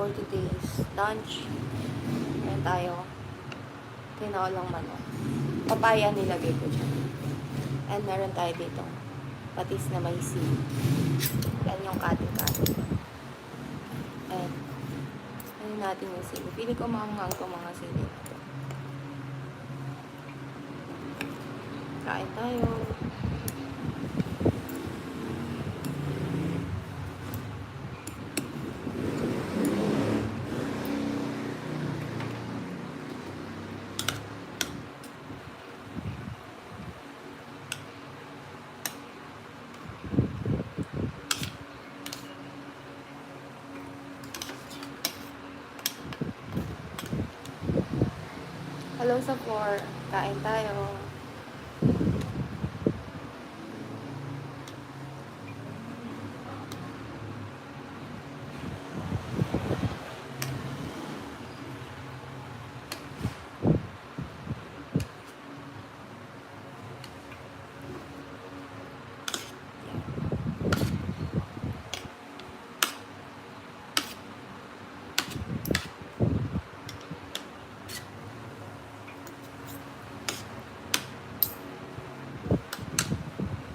For today's lunch, ayan tayo. Tinolang manok. Papaya nilagay ko dyan. And meron tayo dito. Patis na may seed. Yan yung kating-kating. And, ano natin yung sili. Pili ko maanghang ko mga sili. Kain tayo. Hello sa floor. Kain tayo.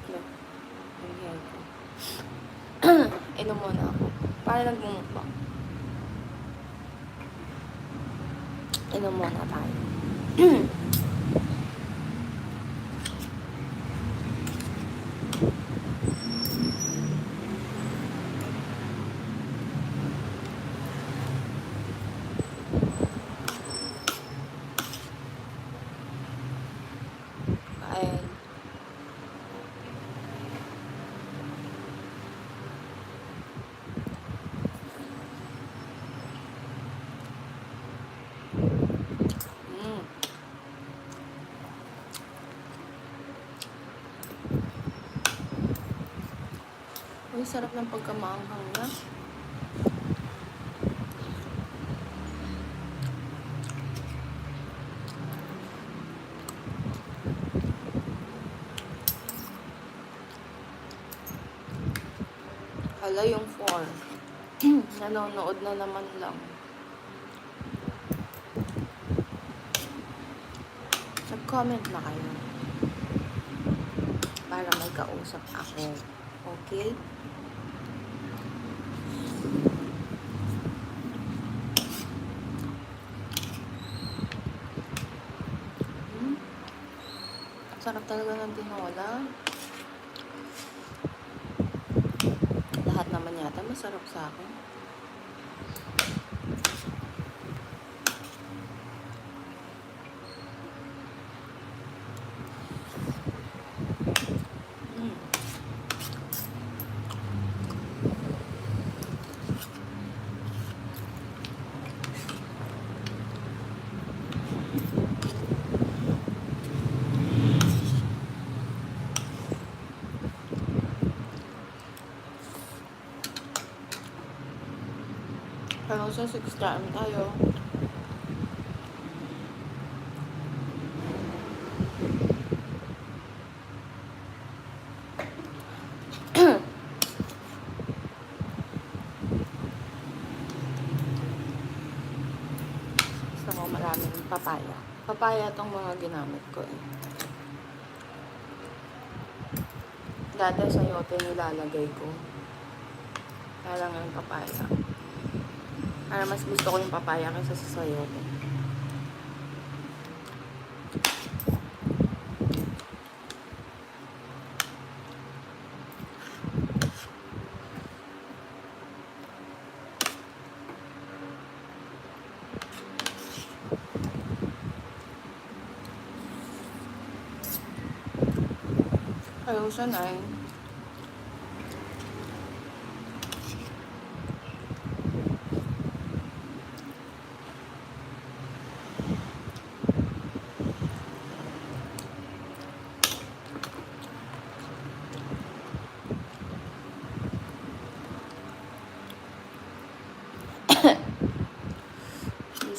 Hello. Ang hair ko. Inom muna ako. Para nagmumukbang. Inom muna tayo. sarap ng pagkamaanghang na. Hala yung 4. Nanonood na naman lang. Nag-comment na kayo. Para may kausap ako. Okay? Sarap talaga ng tinola. Lahat naman yata masarap sa akin. Hanggang sa 6 time tayo. Gusto ko maraming papaya. Papaya tong mga ginamit ko eh. Dati sa yote nilalagay ko. Lang yung papaya. Para mas gusto ko yung papaya kaysa sa sayote. Ayaw siya na eh.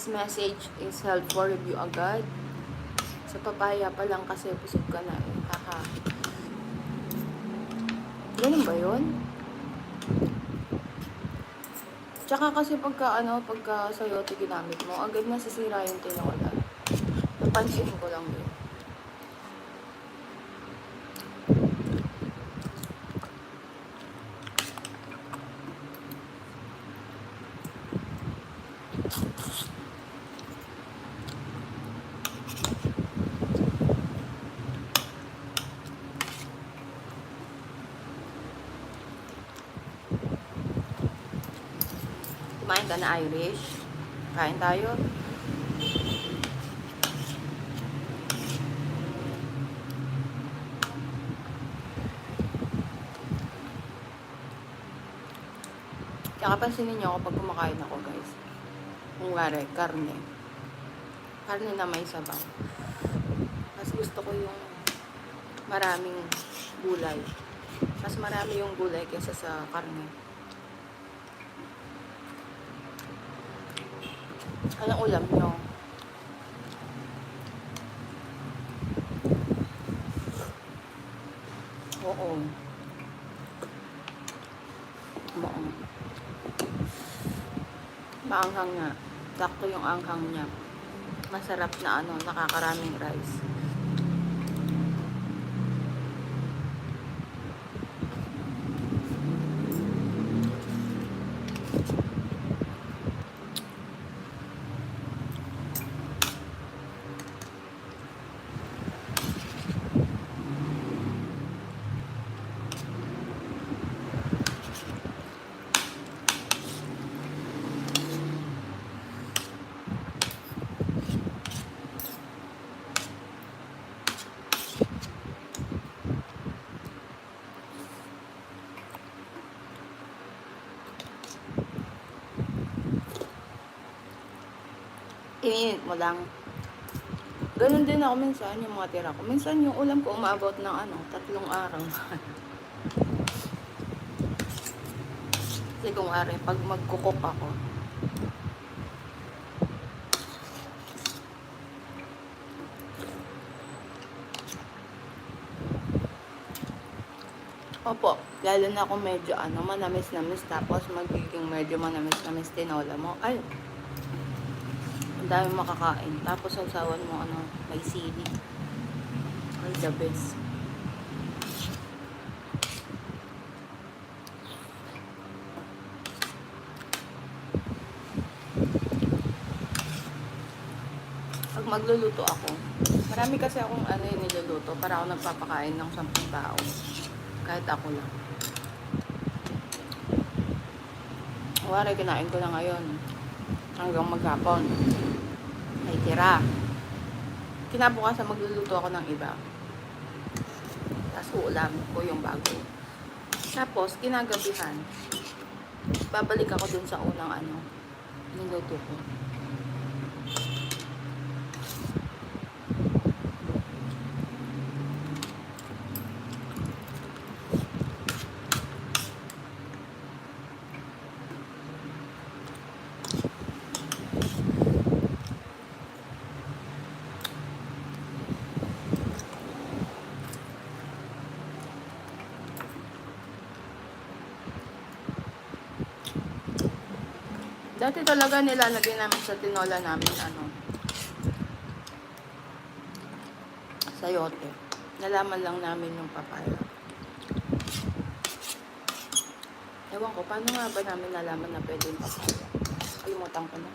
Message is held for review agad. Sa papaya pa lang kasi busog ka na eh. Haha. Ganun ba yun? Tsaka kasi pagka ano, pagka sayote ginamit mo, agad nasisira yung tinola. Napansin ko lang yun. Kumain ka Irish. Kain tayo. Tsaka pansinin niyo ako pag kumakain ako guys. Kung wari, karne. Karne na may sabaw. Mas gusto ko yung maraming gulay. Mas marami yung gulay kaysa sa karne. Anong ulam nyo? Oo. Maong. Maanghang nga. Sakto yung anghang niya. Masarap na ano, nakakaraming rice. Mo lang. Ganun din ako minsan yung mga tira ko. Minsan yung ulam ko umabot ng ano, tatlong araw. Kasi kung araw, pag magkukok ako, Opo, lalo na kung medyo ano, manamis-namis tapos magiging medyo manamis-namis tinola mo. Ay, ang dami makakain. Tapos sausawan mo ano, may sili. Ay, the best. Pag magluluto ako, marami kasi akong ano yung niluluto para ako nagpapakain ng sampung tao. Kahit ako lang. Wari, kinain ko na ngayon. Hanggang maghapon. May tira. Kinabukasan magluluto ako ng iba. Tapos uulam ko yung bago. Tapos, kinagabihan, babalik ako dun sa unang ano, niluto ko. Dati talaga nilalagay namin sa tinola namin ano. Sayote. Nalaman lang namin yung papaya. Ewan ko, paano nga ba namin nalaman na pwede yung papaya? Kalimutan ko na.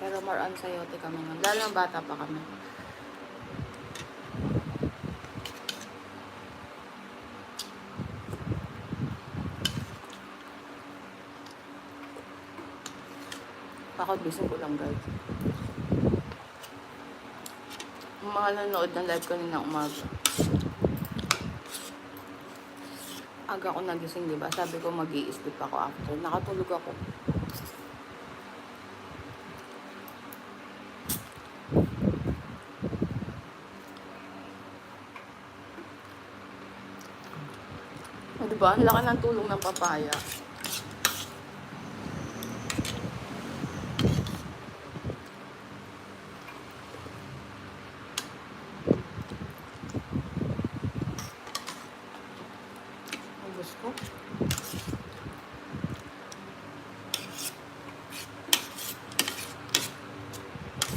Pero more on sayote kami nun. Lalo bata pa kami. Bakit gising ko lang guys? Yung mga nanood ng live kanina umaga. Aga ako nagising, di ba? Sabi ko mag sleep ako after. Nakatulog ako. O, di ba? Ang laki ng tulong ng papaya. ubos ko.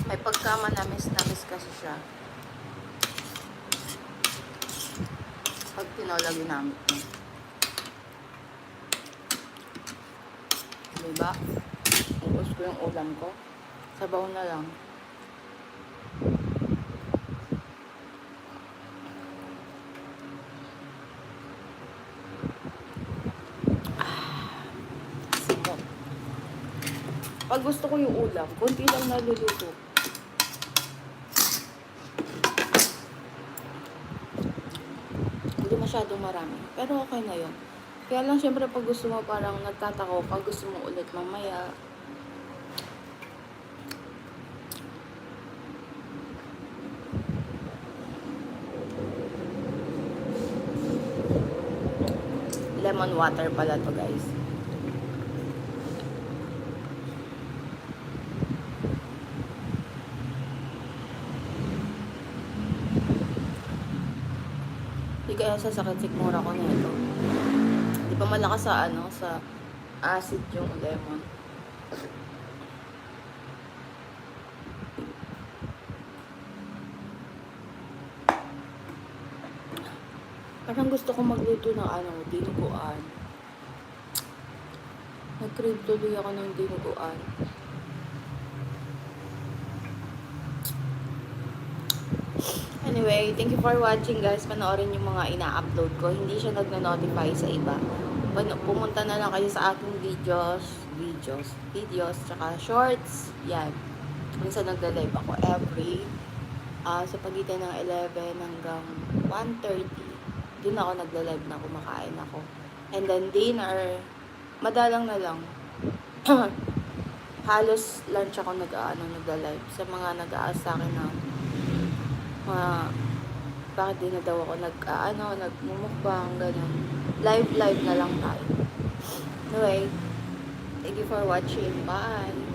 May pagkama namis-namis kasi siya. Pag tinola ginamit mo. Diba? Ubos ko yung ulam ko. Sabaw na lang. Pag gusto ko yung ulam, konti lang naluluto. Hindi masyadong marami. Pero okay na yun. Kaya lang syempre pag gusto mo parang nagtatako, pag gusto mo ulit mamaya, lemon water pala to guys. Hindi kaya sasakit sikmura ko nito. Di ba malakas sa ano, sa acid yung lemon. Parang gusto ko magluto ng ano, dinuguan. Nag-crave tuloy ako ng dinuguan. Anyway, thank you for watching guys. Panoorin yung mga ina-upload ko. Hindi siya nagna-notify sa iba. Pumunta na lang kayo sa aking videos, videos, videos, tsaka shorts. Yan. Minsan nagda-live ako every ah, sa pagitan ng 11 hanggang 1.30. Doon ako nagda-live na kumakain ako. And then dinner, madalang na lang. Halos lunch ako nag-ano, nagda-live. Sa mga nag-aas sa akin na mga bakit di na daw ako nag ah, ano, nagmumukbang, ganun. Live, live na lang tayo. Anyway, thank you for watching. Bye!